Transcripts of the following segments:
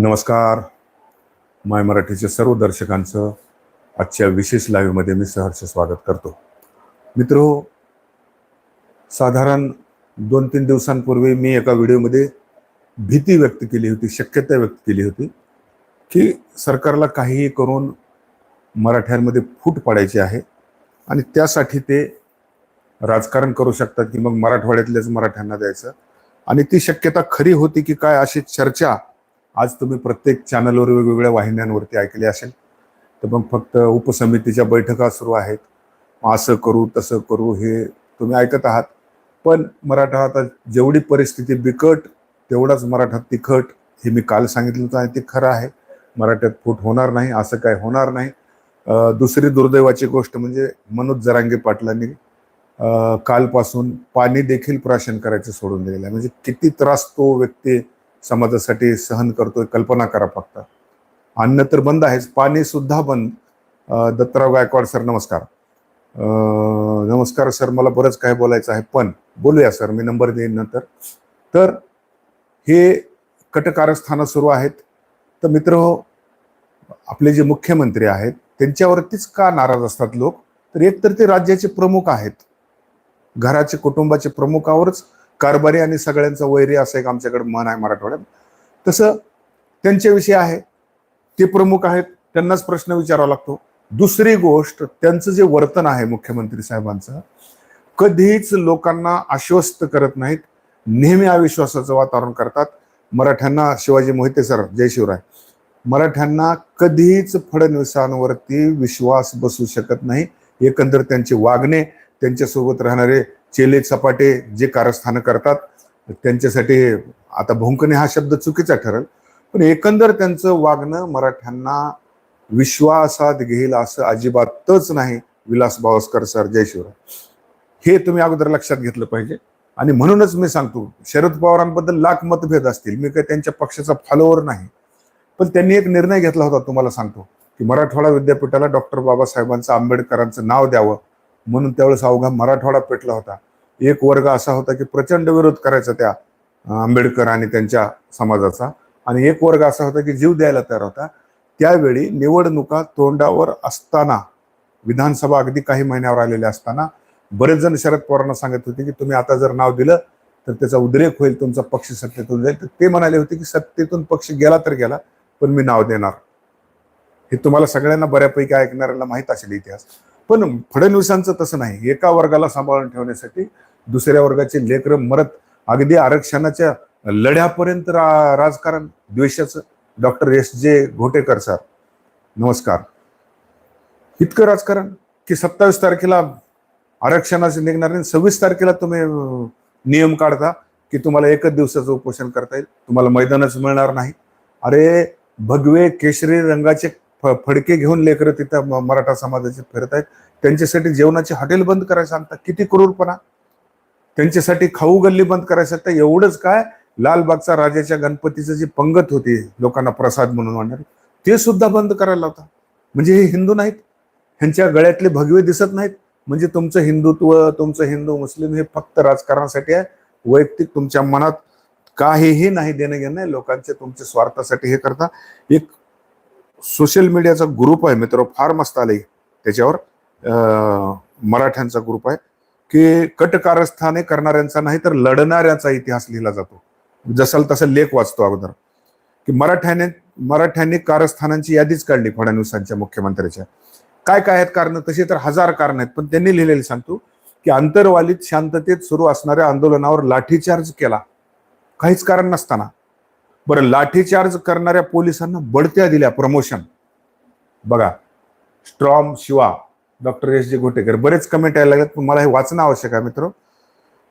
नमस्कार. माय मराठीच्या सर्व दर्शकांचं आजच्या विशेष लाईव्हमध्ये मी सहर्ष स्वागत करतो. मित्र साधारण दोन तीन दिवसांपूर्वी मी एका व्हिडिओमध्ये भीती व्यक्त केली होती शक्यता व्यक्त केली होती की सरकारला काहीही करून मराठ्यांमध्ये फूट पाडायची आहे आणि त्यासाठी ते राजकारण करू शकतात की मग मराठवाड्यातल्याच मराठ्यांना द्यायचं. आणि ती शक्यता खरी होती की काय अशी चर्चा आज तुम्ही प्रत्येक चॅनलवर वेगवेगळ्या वाहिन्यांवरती ऐकली असेल. तर मग फक्त उपसमितीच्या बैठका सुरू आहेत. असं करू तसं करू हे तुम्ही ऐकत आहात. पण मराठा आता जेवढी परिस्थिती बिकट तेवढाच मराठा तिखट हे मी काल सांगितलं होतं आणि ते खरं आहे. मराठ्यात फूट होणार नाही असं काय होणार नाही. दुसरी दुर्दैवाची गोष्ट म्हणजे मनोज जरांगे पाटलांनी कालपासून पाणी देखील प्राशन करायचं सोडून दिलेलं आहे. म्हणजे किती त्रास तो व्यक्ती समाजासाठी सहन करतोय कल्पना करा फक्त. अन्न तर बंद आहेच पाणी सुद्धा बंद. दत्तराव गायकवाड सर नमस्कार. नमस्कार सर मला बरंच काय बोलायचं आहे पण बोलूया सर मी नंबर देईन नंतर. तर हे कटकारस्थानं सुरू आहेत. तर मित्र आपले जे मुख्यमंत्री आहेत त्यांच्यावरतीच का नाराज असतात लोक? तर एकतर ते राज्याचे प्रमुख आहेत. घराचे कुटुंबाचे प्रमुखावरच कारभारी आणि सगळ्यांचं वैरी असं एक आमच्याकडे मन आहे मराठवाड्यात. तसं त्यांच्याविषयी आहे. ते प्रमुख आहेत. त्यांनाच प्रश्न विचारावा लागतो. दुसरी गोष्ट त्यांचं जे वर्तन आहे मुख्यमंत्री साहेबांचं कधीच लोकांना आश्वस्त करत नाहीत. नेहमी अविश्वासाचं वातावरण करतात. मराठ्यांना शिवाजी मोहिते सर जय शिवराय. मराठ्यांना कधीच फडणवीसांवरती विश्वास बसू शकत नाही. एकंदर त्यांचे वागणे त्यांच्यासोबत राहणारे चेले चपाटे जे कारस्थानं करतात त्यांच्यासाठी आता भोंकणे हा शब्द चुकीचा ठरेल पण एकंदर त्यांचं वागणं मराठ्यांना विश्वासात घेईल असं अजिबातच नाही विलास बावस्कर सर जय शिवराय. हे तुम्ही अगोदर लक्षात घेतलं पाहिजे. आणि म्हणूनच मी सांगतो शरद पवारांबद्दल लाख मतभेद असतील. मी काही त्यांच्या पक्षाचा फॉलोअर नाही. पण त्यांनी एक निर्णय घेतला होता तुम्हाला सांगतो की मराठवाडा विद्यापीठाला डॉक्टर बाबासाहेबांचं आंबेडकरांचं नाव द्यावं. म्हणून त्यावेळेस अवघा मराठवाडा पेटला होता. एक वर्ग असा होता की प्रचंड विरोध करायचा त्या आंबेडकर आणि त्यांच्या समाजाचा. आणि एक वर्ग असा होता की जीव द्यायला तयार होता. त्यावेळी निवडणुका तोंडावर असताना विधानसभा अगदी काही महिन्यावर आलेल्या असताना बरेच जण शरद पवारांना सांगत होते की तुम्ही आता जर नाव दिलं तर त्याचा उद्रेक होईल तुमचा पक्ष सत्तेतून जाईल. तर ते म्हणाले होते की सत्तेतून पक्ष गेला तर गेला पण मी नाव देणार. हे तुम्हाला सगळ्यांना बऱ्यापैकी ऐकणाऱ्याला माहीत असेल इतिहास. पण फडणवीसांचं तसं नाही. एका वर्गाला सांभाळून ठेवण्यासाठी दुसऱ्या वर्गाचे लेकरं मरत अगदी आरक्षणाच्या लढ्यापर्यंत रा राजकारण द्वेषाचं. डॉक्टर एस जे घोटेकर सर नमस्कार. इतकं राजकारण की सत्तावीस तारखेला आरक्षणाचे निघणार नाही. सव्वीस तारखेला तुम्ही नियम काढता की तुम्हाला एकच दिवसाचं उपोषण करता येईल. तुम्हाला मैदानच मिळणार नाही. अरे भगवे केशरी रंगाचे फ- फडके घेऊन लेकरं तिथं मराठा समाजाचे फिरत आहेत. त्यांच्यासाठी जेवणाची हॉटेल बंद करायला सांगतात किती क्रूरपणा त्यांच्यासाठी खाऊ गल्ली बंद करायला सांगता एवढंच काय? लालबागचा राजाच्या गणपतीचं जी पंगत होती लोकांना प्रसाद म्हणून वाढणारी ते सुद्धा बंद करायला होता म्हणजे हे हिंदू नाहीत. ह्यांच्या गळ्यातले भगवे दिसत नाहीत. म्हणजे तुमचं हिंदुत्व तुमचं हिंदू मुस्लिम हे फक्त राजकारणासाठी आहे. वैयक्तिक तुमच्या मनात काहीही नाही देणं घेणं लोकांचे तुमच्या स्वार्थासाठी हे करता. एक सोशल मीडियाचा ग्रुप आहे मित्र फार मस्त आले त्याच्यावर. अं, मराठ्यांचा ग्रुप आहे की कट कारस्थाने करणाऱ्यांचा नाही तर लढणाऱ्याचा इतिहास लिहिला जातो. जसाल तसा लेख वाचतो अगोदर. की मराठ्याने मराठ्यांनी कारस्थानांची यादीच काढली फडणवीसांच्या मुख्यमंत्र्याच्या. काय काय आहेत कारण? तशी तर हजार कारण आहेत पण त्यांनी लिहिलेले सांगतो की अंतरवालीत शांततेत सुरू असणाऱ्या आंदोलनावर लाठीचार्ज केला. काहीच कारण नसताना. बरं लाठीचार्ज करणाऱ्या पोलिसांना बढत्या दिल्या प्रमोशन बघा स्ट्रॉम शिवा डॉक्टर एस जे घोटेकर बरेच कमेंट यायला लागलेत पण मला हे वाचणं आवश्यक आहे मित्र.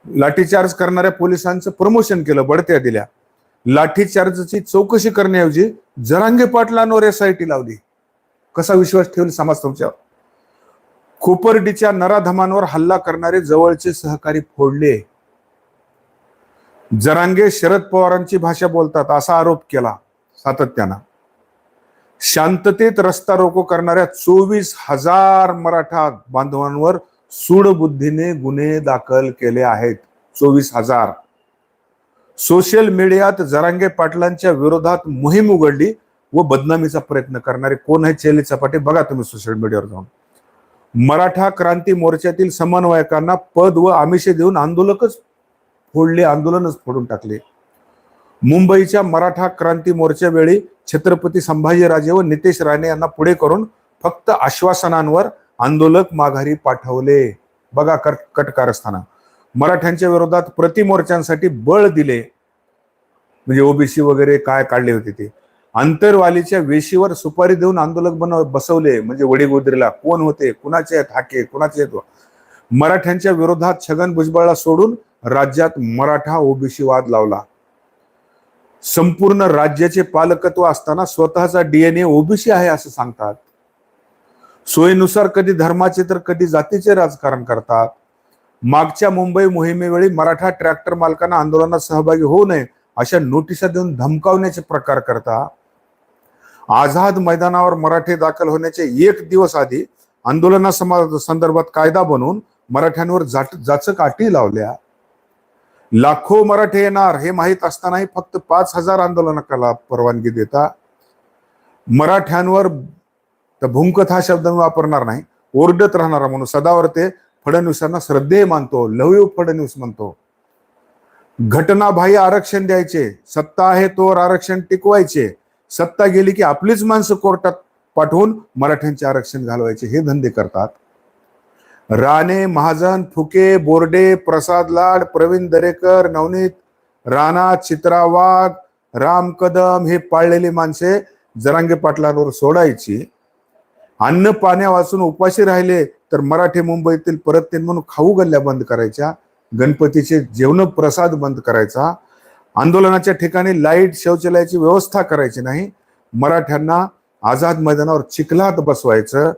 लाठीचार्ज करणाऱ्या पोलिसांचं प्रमोशन केलं बढत्या दिल्या. लाठीचार्जची चौकशी करण्याऐवजी जरांगे पाटलांवर एस आय टी लावली. कसा विश्वास ठेवला समाज तुमच्यावर? खोपर्डीच्या नराधमांवर हल्ला करणारे जवळचे सहकारी फोडले. जरांगे शरद पवारांची भाषा बोलतात असा आरोप केला सातत्यानं. शांततेत रस्ता रोको करणाऱ्या चोवीस हजार मराठा बांधवांवर सूडबुद्धीने गुन्हे दाखल केले आहेत. चोवीस हजार. सोशल मीडियात जरांगे पाटलांच्या विरोधात मोहीम उघडली व बदनामीचा प्रयत्न करणारे कोण आहे चेले चपाटे? बघा तुम्ही सोशल मीडियावर जाऊन. मराठा क्रांती मोर्चातील समन्वयकांना पद व आमिषे देऊन आंदोलकच फोडले आंदोलनच फोडून टाकले. मुंबईच्या मराठा क्रांती मोर्चावेळी छत्रपती संभाजीराजे व नितेश राणे यांना पुढे करून फक्त आश्वासनांवर आंदोलक माघारी पाठवले. बघा कर कट कारस्थाना मराठ्यांच्या विरोधात प्रतिमोर्चांसाठी बळ दिले. म्हणजे ओबीसी वगैरे काय काढले होते ते. आंतरवालीच्या वेशीवर सुपारी देऊन आंदोलक बनव बसवले. म्हणजे वडीगोद्रीला कोण होते कुणाचे आहेत हाके कुणाचे आहेत मराठ्यांच्या विरोधात छगन भुजबळला सोडून राज्यात मराठा ओबीसी वाद लावला. संपूर्ण राज्याचे पालकत्व असताना स्वतःचा डीएनए ओबीसी आहे असं सांगतात. सोयीनुसार कधी धर्माचे तर कधी जातीचे राजकारण करतात. मागच्या मुंबई मोहिमेवेळी मराठा ट्रॅक्टर मालकांना आंदोलनात सहभागी होऊ नये अशा नोटिसा देऊन धमकावण्याचे प्रकार करता. आझाद मैदानावर मराठे दाखल होण्याचे एक दिवस आधी आंदोलना संदर्भात कायदा बनवून मराठ्यांवर जाट जाचक अटी लावल्या. लाखो मराठे येणार हे माहीत असतानाही फक्त पाच हजार आंदोलनकाला परवानगी देता मराठ्यांवर तर हा शब्द मी वापरणार नाही. ओरडत राहणारा म्हणून सदावर ते फडणवीसांना श्रद्धेय मानतो लव्ह फडणवीस म्हणतो. घटनाबाह्य आरक्षण द्यायचे सत्ता आहे तोवर आरक्षण टिकवायचे. सत्ता गेली की आपलीच माणसं कोर्टात पाठवून मराठ्यांचे आरक्षण घालवायचे हे धंदे करतात. राणे महाजन फुके बोर्डे प्रसाद लाड प्रवीण दरेकर नवनीत राणा चित्रा वाघ राम कदम हे पाळलेली माणसे जरांगे पाटलांवर सोडायची. अन्न पाण्या वाचून उपाशी राहिले तर मराठी मुंबईतील परत म्हणून खाऊ गल्ल्या बंद करायच्या गणपतीचे जेवण प्रसाद बंद करायचा. आंदोलनाच्या ठिकाणी लाइट शौचालयाची व्यवस्था करायची नाही. मराठ्यांना आझाद मैदानावर चिखलात बसवायचं.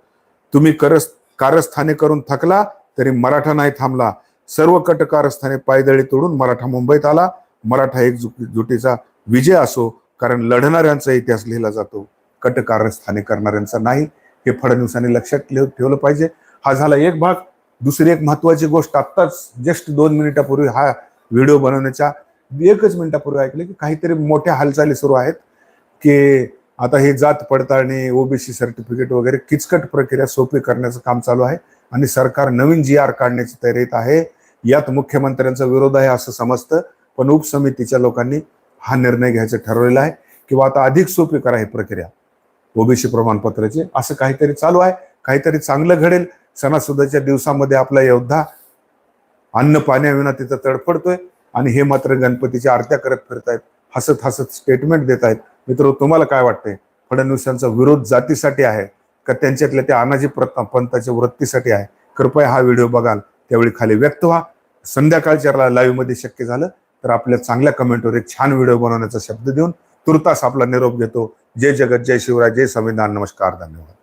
तुम्ही करस कारस्थाने करून थकला तरी मराठा नाही थांबला. सर्व कट कारस्थाने पायदळी तोडून मराठा मुंबईत आला. मराठा एकजुटीचा विजय असो कारण लढणाऱ्यांचा इतिहास लिहिला जातो. कट कारस्थाने करणाऱ्यांचा नाही. हे फडणवीसांनी लक्षात ठेवलं पाहिजे. हा झाला एक भाग. दुसरी एक महत्वाची गोष्ट आत्ताच जस्ट दोन मिनिटापूर्वी हा व्हिडिओ बनवण्याच्या एकच मिनिटापूर्वी ऐकले की काहीतरी मोठ्या हालचाली सुरू आहेत. की आता हे जात पडताळणी ओबीसी सर्टिफिकेट वगैरे किचकट प्रक्रिया सोपी करण्याचं काम चालू आहे आणि सरकार नवीन जी आर काढण्याची तयारीत आहे. यात मुख्यमंत्र्यांचा विरोध आहे असं समजतं पण उपसमितीच्या लोकांनी हा निर्णय घ्यायचं ठरवलेला आहे किंवा आता अधिक सोपी करा ही प्रक्रिया. ओबीसी प्रमाणपत्राची असं काहीतरी चालू आहे. काहीतरी चांगलं घडेल. सणासुदाच्या दिवसामध्ये आपला योद्धा अन्न पाण्याविना तिथं तडफडतोय आणि हे मात्र गणपतीच्या आरत्या करत फिरतायत हसत हसत स्टेटमेंट देत आहेत मित्र तुम्हाला काय वाटतंय? फडणवीसांचा विरोध जातीसाठी आहे का त्यांच्यातल्या त्या अनाजी पंथाच्या वृत्तीसाठी आहे? कृपया हा व्हिडिओ बघाल त्यावेळी खाली व्यक्त व्हा. संध्याकाळच्या लाईव्हमध्ये शक्य झालं तर आपल्या चांगल्या कमेंटवर एक छान व्हिडिओ बनवण्याचा शब्द देऊन तुर्तास आपला निरोप घेतो. जय जगत जय शिवराय जय संविधान नमस्कार धन्यवाद.